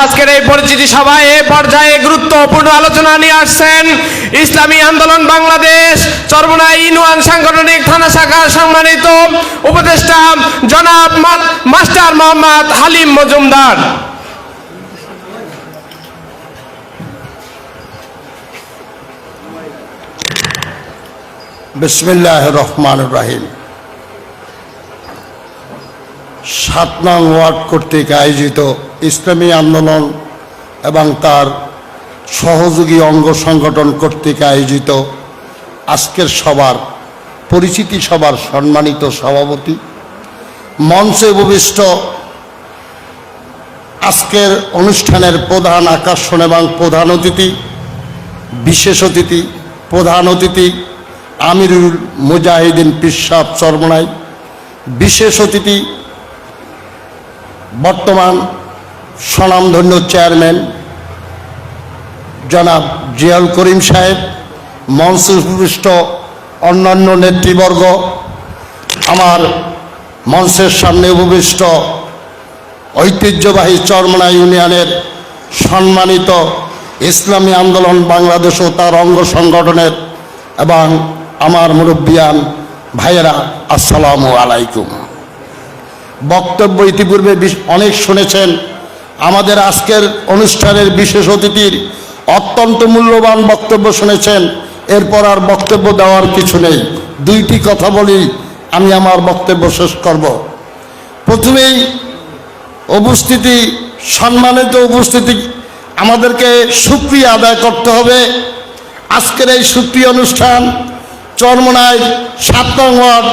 আজকের এই পরিচিতি সভায় এ পর্যায়ে গুরুত্বপূর্ণ আলোচনা নিয়ে আসছেন ইসলামী আন্দোলন বাংলাদেশ, চরমনা ইউনিয়ন সাংগঠনিক থানা শাখার সম্মানিত উপদেষ্টা জনাব মাস্টার মোহাম্মদ হালিম মজুমদার। বিসমিল্লাহ রহমান রাহিম। সাত নং ওয়ার্ড কর্তৃক আয়োজিত ইসলামী আন্দোলন এবং তার সহযোগী অঙ্গ সংগঠন কর্তৃক আয়োজিত আজকের সবার পরিচিতি সভার সম্মানিত সভাপতি, মঞ্চে উপবিষ্ট আজকের অনুষ্ঠানের প্রধান আকর্ষণ এবং প্রধান অতিথি, বিশেষ অতিথি, প্রধান অতিথি আমিরুল মুজাহিদিন পিসাব চরমনাই, বিশেষ অতিথি বর্তমান স্বনামধন্য চেয়ারম্যান, জনাব জিয়াউল করিম সাহেব মঞ্চে উপবিষ্ট অন্যান্য নেতৃবর্গ, আমার মঞ্চের সামনে উপবিষ্ট ঐতিহ্যবাহী চরমনা ইউনিয়নের সম্মানিত ইসলামী আন্দোলন বাংলাদেশ ও তার অঙ্গ সংগঠনের এবং আমার মুরব্বিয়ান ভাইয়েরা, আসসালামু আলাইকুম। বক্তব্য ইতিপূর্বে অনেক শুনেছেন। আমাদের আজকের অনুষ্ঠানের বিশেষ অতিথির অত্যন্ত মূল্যবান বক্তব্য শুনেছেন। এরপর আর বক্তব্য দেওয়ার কিছু নেই। দুইটি কথা বলি, আমি আমার বক্তব্য শেষ করব। প্রথমেই উপস্থিতি, সম্মানিত উপস্থিতি, আমাদেরকে সুক্রিয়া আদায় করতে হবে। আজকের এই সুক্রিয়া অনুষ্ঠান চরমনায় সাত নং ওয়ার্ড,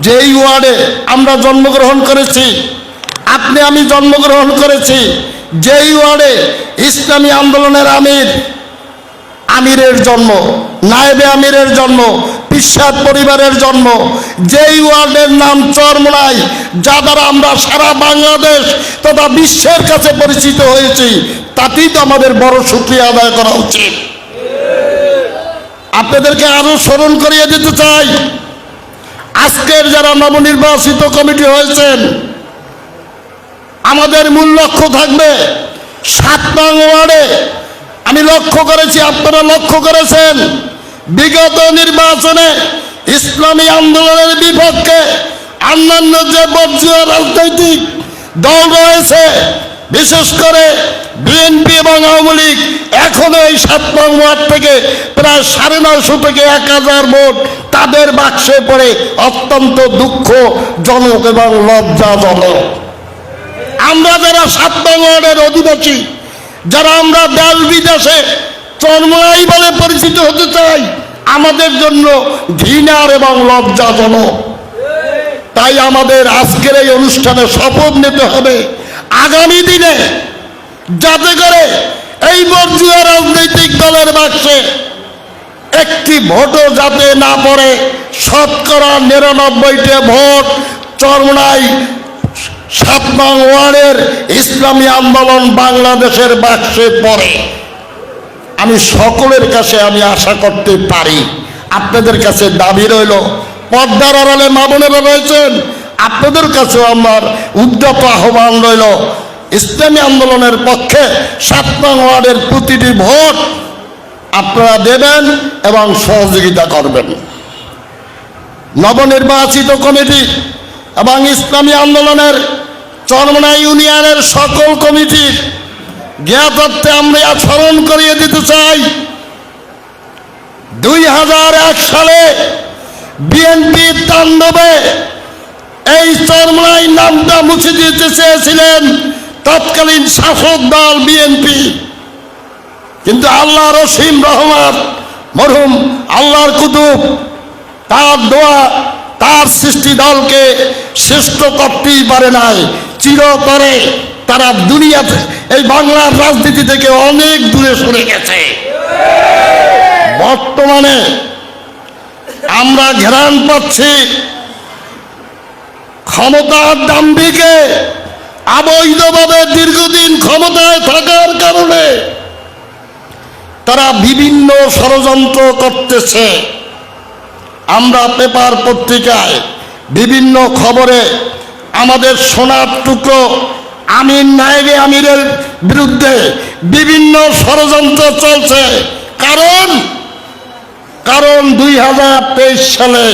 যেই ওয়ার্ডে আমরা জন্মগ্রহণ করেছি আপনি আমি জন্মগ্রহণ করেছি, যেই ওয়ার্ডে ইসলামী আন্দোলনের আমির, আমিরের জন্ম, নায়েবে আমিরের জন্ম পিসাদ পরিবারের জন্ম, যেই ওয়ার্ডের নাম চরমোনাই যা দ্বারা আমরা সারা বাংলাদেশ তথা বিশ্বের কাছে পরিচিত হয়েছি, তাতেই তো আমাদের বড় সুক্রিয়া আদায় করা উচিত। আপনাদেরকে আরও স্মরণ করিয়ে দিতে চাই, আজকের যারা নবনির্বাচিত কমিটি হয়েছেন আমাদের মূল লক্ষ্য থাকবে সাত নং ওয়ার্ডে। আমি লক্ষ্য করেছি, আপনারা লক্ষ্য করেছেন, বিগত নির্বাচনে ইসলামী আন্দোলনের বিপক্ষে অন্যান্য যে বর্জীয় রাজনৈতিক দল রয়েছে, বিশেষ করে বিএনপি এবং আওয়ামী লীগ, এখনও এই সাত নং ওয়ার্ড থেকে প্রায় সাড়ে নয়শো থেকে এক হাজার ভোট তাদের বাক্সে পড়ে অত্যন্ত দুঃখজনক এবং লজ্জাজনক। আমরা যারা সাত নং অধিবাসী, যারা আমরা দেশ বিদেশে চন্মনাই বলে পরিচিত হতে চাই, আমাদের জন্য ঘৃণার এবং লজ্জাজনক। তাই আমাদের আজকের এই অনুষ্ঠানে শপথ নিতে হবে। আগামী দিনে যাতে করে এই বর্জীয় রাজনৈতিক দলের বাক্সে একটি ভোটও যাতে না পড়ে, শতকরা নিরানব্বইটা ভোট চরমনাই সাত নং ওয়ার্ডের ইসলামী আন্দোলন বাংলাদেশের বাক্সে পড়ে। আমি সকলের কাছে আমি আশা করতে পারি। আপনাদের কাছে দাবি রইল পদ্মার আড়ালে মা বোনেরা রয়েছেন, আপনাদের কাছেও আমার উদ্যত আহ্বান রইল। ইসলামী আন্দোলনের পক্ষে সাত নং ওয়ার্ডের প্রতিটি ভোট আপনারা দেবেন এবং সহযোগিতা করবেন। নবনির্বাচিত কমিটি এবং ইসলামী আন্দোলনের চরমনা ইউনিয়নের সকল কমিটির জ্ঞাতার্থে আমরা স্মরণ করিয়ে দিতে চাই। দুই হাজার এক সালে বিএনপি তাণ্ডবে এই চরমনাই নামটা মুছে দিতে চেয়েছিলেন তৎকালীন শাসক দল বিএনপি। কিন্তু আল্লাহ রসিম রহমান, মরহুম আল্লাহর কুতুব, তার দোয়া, তার সৃষ্টি দলকে শ্রেষ্ঠ করতেই পারে নাই। চিরতরে তারা দুনিয়াতে এই বাংলার রাজনীতি থেকে অনেক দূরে সরে গেছে। বর্তমানে আমরা ঘেরান পাচ্ছি ক্ষমতার দাম্ভিকে অবৈধভাবে দীর্ঘদিন ক্ষমতায় থাকার কারণে তারা বিভিন্ন ষড়যন্ত্র করতেছে। আমরা পেপার পত্রিকায় বিভিন্ন খবরে আমাদের সোনার টুকরো আমির নায়েবে আমিরের বিরুদ্ধে বিভিন্ন ষড়যন্ত্র চলছে। কারণ কারণ দুই হাজার তেইশ সালে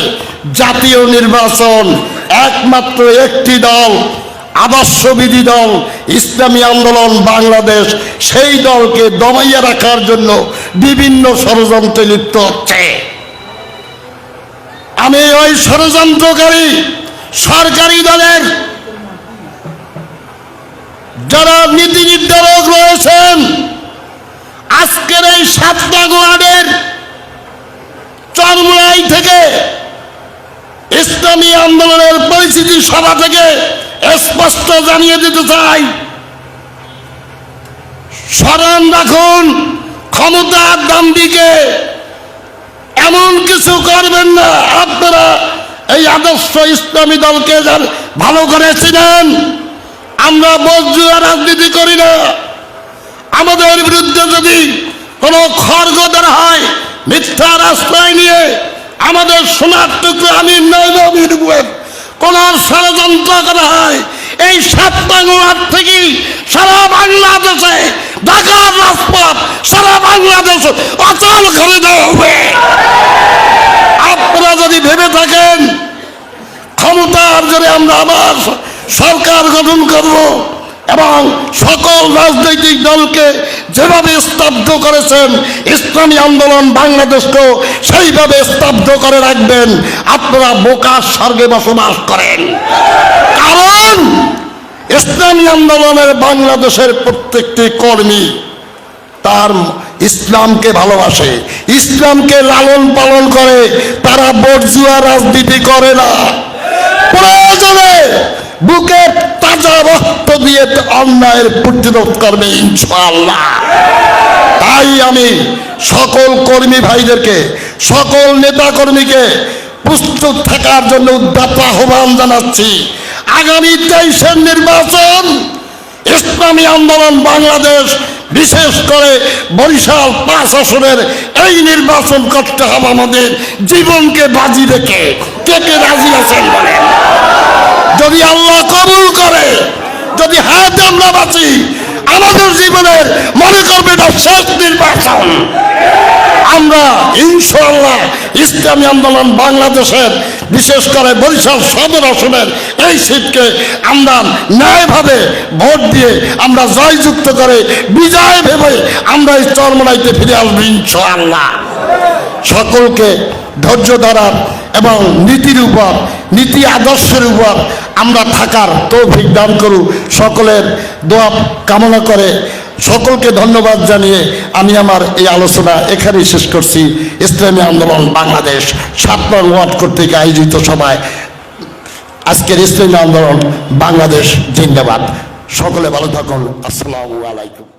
জাতীয় নির্বাচন একমাত্র একটি দল, আদর্শবিধি দল, ইসলামী আন্দোলন বাংলাদেশ, সেই দলকে দমাইয়া রাখার জন্য বিভিন্ন ষড়যন্ত্রে লিপ্ত হচ্ছে। আমি ওই ষড়যন্ত্রকারী সরকারি দলের যারা নীতি নির্ধারক রয়েছেন, আজকের এই সাতটা ওয়ার্ডের চরমুলাই থেকে ইসলামী আন্দোলনের পরিস্থিতি সভা থেকে স্পষ্ট জানিয়ে দিতে চাই। স্মরণ রাখুন, ক্ষমতার দাম দিকে এমন কিছু করবেন না। আপনারা এই আদর্শ ইসলামী দলকে ভালো করে চিনেন, আমরা বজুয়া রাজনীতি করি না। আমাদের বিরুদ্ধে যদি কোনো খড়গদার হয় মিথ্যা আশ্রয় নিয়ে আমাদের সোনার টুকরো আমি কোন ষড়যন্ত্র করা হয়, এই সাতটাঙ্গার থেকে সারা বাংলাদেশে ঢাকার রাজপথ, সারা বাংলাদেশ অচল করে দেওয়া হবে। আপনারা যদি ভেবে থাকেন, ক্ষমতার জন্য আমরা আবার সরকার গঠন করব এবং সকল রাজনৈতিক দলকে যেভাবে স্তব্ধ করেছেন, ইসলামী আন্দোলন বাংলাদেশকেও সেইভাবে স্তব্ধ করে রাখবেন, আপনারা বোকার স্বর্গে বসবাস করেন। কারণ ইসলামী আন্দোলনের বাংলাদেশের প্রত্যেকটি কর্মী তার ইসলামকে ভালোবাসে, ইসলামকে লালন পালন করে, তারা বর্জুয়া রাজনীতি করে না। প্রয়োজনে বুকে তাজা রক্ত দিয়ে অন্যায়ের প্রতিরোধ করবে ইনশাআল্লাহ। তাই আমি সকল কর্মী ভাইদেরকে, সকল নেতা কর্মীকে প্রস্তুত থাকার জন্য উদ্যাপ আহ্বান জানাচ্ছি। আগামী তেইশের নির্বাচন, ইসলামী আন্দোলন বাংলাদেশ বিশেষ করে বরিশাল পাঁচ আসনের এই নির্বাচন করতে হবে আমাদের জীবনকে বাজি রেখে। কে কে রাজি আছেন বলেন? যদি আল্লাহ কবুল করে, যদি হায়াতে আমরা বাঁচি, আমাদের জীবনের মনে করবে এটা শেষ নির্বাচন। আমরা ইনশাল্লাহ ইসলামী আন্দোলন বাংলাদেশের, বিশেষ করে বরিশাল সদর আসনের এই সিটকে আমরা ন্যায়ভাবে ভোট দিয়ে আমরা জয়যুক্ত করে, বিজয় ভেবে আমরা এই চরমনাইতে ফিরে আসব ইনশাআল্লাহ। সকলকে ধৈর্য ধরার এবং নীতির উপর, নীতি আদর্শের উপর আমরা থাকার তৌফিক দান করু সকলের দোয়া কামনা করে সকলকে ধন্যবাদ জানিয়ে আমি আমার এই আলোচনা এখানেই শেষ করছি। ইসলামী আন্দোলন বাংলাদেশ সাত নং ওয়ার্ড কর্তৃক আয়োজিত সভায়। আজকের ইসলামী আন্দোলন বাংলাদেশ জিন্দাবাদ। সকলে ভালো থাকুন। আসসালামু আলাইকুম।